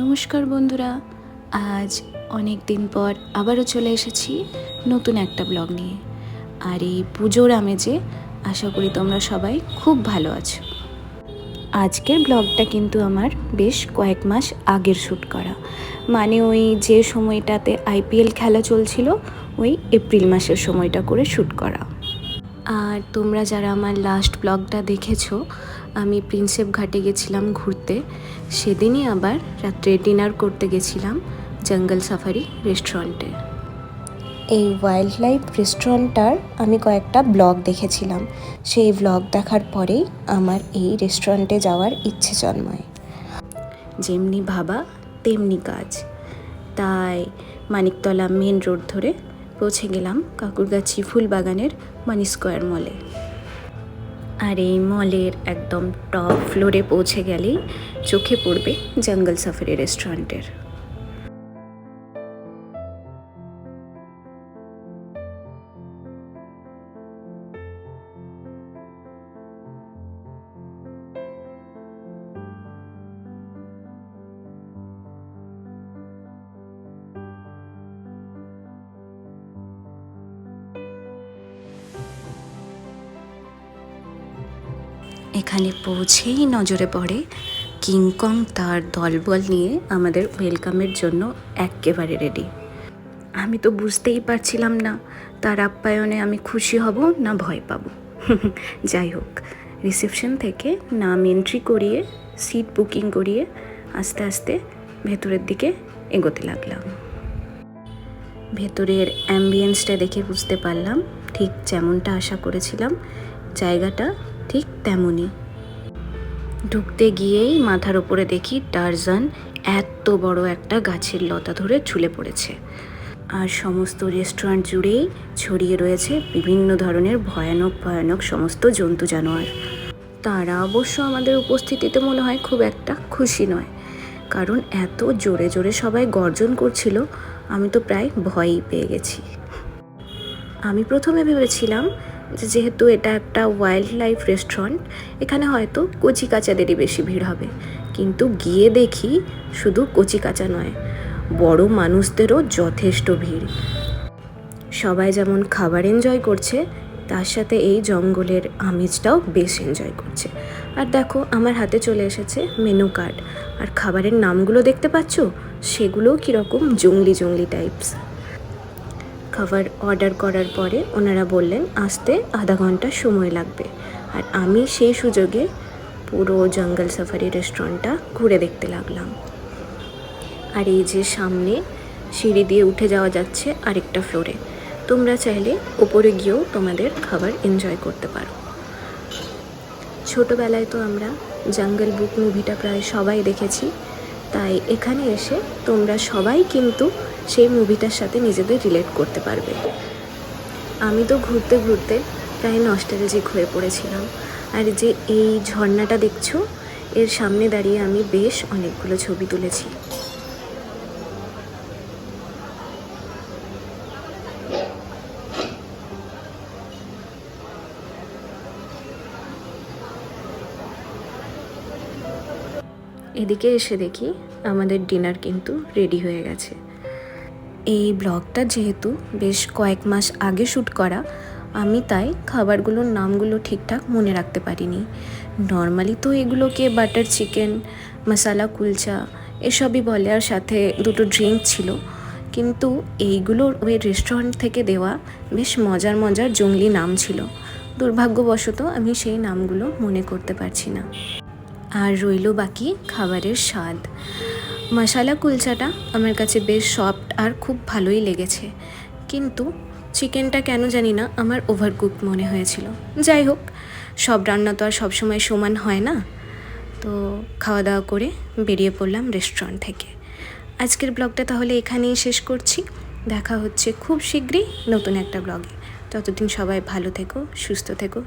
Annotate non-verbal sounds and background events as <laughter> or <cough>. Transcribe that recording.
নমস্কার বন্ধুরা, আজ অনেক দিন পর আবারও চলে এসেছি নতুন একটা ব্লগ নিয়ে। আর এই পুজোর আমেজে আশা করি তোমরা সবাই খুব ভালো আছো। আজকের ব্লগটা কিন্তু আমার বেশ কয়েক মাস আগের শ্যুট করা। মানে ওই যে সময়টাতে আইপিএল খেলা চলছিল, ওই এপ্রিল মাসের সময়টা করে শ্যুট করা। আর তোমরা যারা আমার লাস্ট ব্লগটা দেখেছ আমি প্রিন্সেপ ঘাটে গেছিলাম ঘুরতে। সেদিনই আবার রাত্রে ডিনার করতে গেছিলাম জঙ্গল সাফারি রেস্টুরেন্টে। এই ওয়াইল্ড লাইফ রেস্টুরেন্টটার আমি কয়েকটা ব্লগ দেখেছিলাম। সেই ব্লগ দেখার পরেই আমার এই রেস্টুরেন্টে যাওয়ার ইচ্ছে জন্মায়। যেমনি ভাবা তেমনি কাজ। তাই মানিকতলা মেন রোড ধরে পৌঁছে গেলাম কাকুরগাছি ফুলবাগানের মানি স্কোয়ার মলে আর এই মলের একদম টপ ফ্লোরে পৌঁছে গেলেই চোখে পড়বে জঙ্গল সাফারি রেস্টুরেন্টের এখানে পৌঁছেই নজরে পড়ে কিংকং তার দলবল নিয়ে আমাদের ওয়েলকামের জন্য একেবারে রেডি। আমি তো বুঝতেই পারছিলাম না, তার আপ্যায়নে আমি খুশি হব না ভয় পাবো। <laughs> যাই হোক, রিসেপশন থেকে নাম এন্ট্রি করিয়ে, সিট বুকিং করিয়ে আস্তে আস্তে ভেতরের দিকে এগোতে লাগলাম। ভেতরের অ্যাম্বিয়েন্সটা দেখে বুঝতে পারলাম, ঠিক যেমনটা আশা করেছিলাম, জায়গাটা ঠিক তেমনই ঢুকতে গিয়েই মাথার ওপরে দেখি টারজান এত বড় একটা গাছের লতা ধরে ঝুলে পড়েছে। আর সমস্ত রেস্টুরেন্ট জুড়েই ছড়িয়ে রয়েছে বিভিন্ন ধরনের ভয়ানক ভয়ানক সমস্ত জন্তু জানোয়ার। তারা অবশ্য আমাদের উপস্থিতিতে মনে হয় খুব একটা খুশি নয়। কারণ এত জোরে জোরে সবাই গর্জন করছিল, আমি তো প্রায় ভয়ই পেয়ে গেছি। আমি প্রথমে ভেবেছিলাম যেহেতু এটা একটা ওয়াইল্ড লাইফ রেস্টুরেন্ট এখানে হয়তো কচি কাচাদেরই বেশি ভিড় হবে। কিন্তু গিয়ে দেখি শুধু কচি কাচা নয়, বড় মানুষদেরও যথেষ্ট ভিড়। সবাই যেমন খাবার এনজয় করছে, তার সাথে এই জঙ্গলের আমেজটাও বেশ এনজয় করছে। আর দেখো, আমার হাতে চলে এসেছে মেনু কার্ড আর খাবারের নামগুলো দেখতে পাচ্ছ? সেগুলোও কীরকম জঙ্গলি জঙ্গলি টাইপস খাবার অর্ডার করার পরে ওনারা বললেন, আসতে আধা ঘণ্টা সময় লাগবে। আর আমি সেই সুযোগে পুরো জঙ্গল সাফারি রেস্টুরেন্টটা ঘুরে দেখতে লাগলাম। আর এই যে সামনে সিঁড়ি দিয়ে উঠে যাওয়া যাচ্ছে আরেকটা ফ্লোরে, তোমরা চাইলে ওপরে গিয়েও তোমাদের খাবার এনজয় করতে পারো। ছোটোবেলায় তো আমরা জঙ্গল বুক মুভিটা প্রায় সবাই দেখেছি। তাই এখানে এসে তোমরা সবাই কিন্তু সেই মুভিটার সাথে নিজেদের রিলেট করতে পারবে। আমি তো ঘুরতে ঘুরতে প্রায় নস্টালজিক হয়ে পড়েছিলাম। আর যে এই ঝর্ণাটা দেখছ, এর সামনে দাঁড়িয়ে আমি বেশ অনেকগুলো ছবি তুলেছি। এদিকে এসে দেখি আমাদের ডিনার কিন্তু রেডি হয়ে গেছে। এই ব্লগটা যেহেতু বেশ কয়েক মাস আগে শ্যুট করা, আমি তাই খাবারগুলোর নামগুলো ঠিকঠাক মনে রাখতে পারিনি। নর্মালি তো এগুলোকে বাটার চিকেন মশালা কুলচা এসবই বলে আর সাথে দুটো ড্রিঙ্ক ছিল। কিন্তু এইগুলোর ওই রেস্টুরেন্ট থেকে দেওয়া বেশ মজার মজার জঙ্গলি নাম ছিল। দুর্ভাগ্যবশত আমি সেই নামগুলো মনে করতে পারছি না। আর রইল বাকি খাবারের স্বাদ। মশালা কুলচাটা আমার কাছে বেশ সফট আর খুব ভালোই লেগেছে। কিন্তু চিকেনটা কেন জানি না আমার ওভারকুক মনে হয়েছিল। যাই হোক, সব রান্না তো আর সবসময় সমান হয় না। তো খাওয়া দাওয়া করে বেরিয়ে পড়লাম রেস্টুরেন্ট থেকে। আজকের ব্লগটা তাহলে এখানেই শেষ করছি। দেখা হচ্ছে খুব শীঘ্রই নতুন একটা ব্লগে ততদিন সবাই ভালো থেকো, সুস্থ থেকো।